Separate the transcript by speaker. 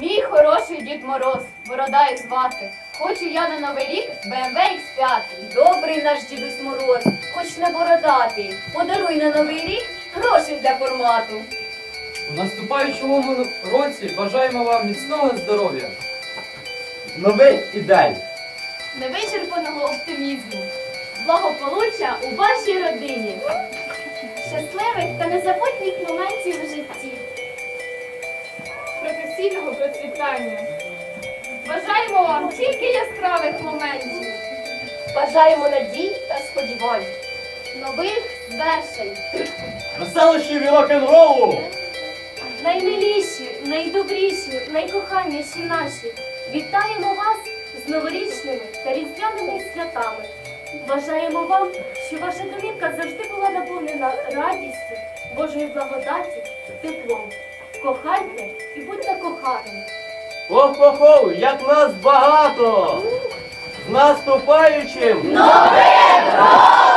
Speaker 1: хороший Дід Мороз, борода і звати. Хочу я на новий рік BMW X5.
Speaker 2: Добрий наш дідусь Мороз, хоч не бородатий. Подаруй на новий рік грошей для формату.
Speaker 3: У наступаючому році бажаємо вам міцного здоров'я.
Speaker 4: Новий ідей.
Speaker 1: Невичерпаного оптимізму. Благополуччя у вашій родині.
Speaker 5: щасливих та незабутніх моментів в
Speaker 1: процвітання. Бажаємо вам тільки яскравих моментів.
Speaker 2: Бажаємо надій та сподівань.
Speaker 5: Нових звершень.
Speaker 4: Веселощів і рок-н-ролу.
Speaker 5: Наймиліші, найдобріші, найкоханіші наші. Вітаємо вас з новорічними та різдвяними святами. Бажаємо вам, щоб ваша домівка завжди була наповнена радістю, Божої благодаті, теплом. Кохайте і будьте коханими.
Speaker 4: Хо-хо-хо, як нас багато! З наступаючим!
Speaker 2: Новим роком!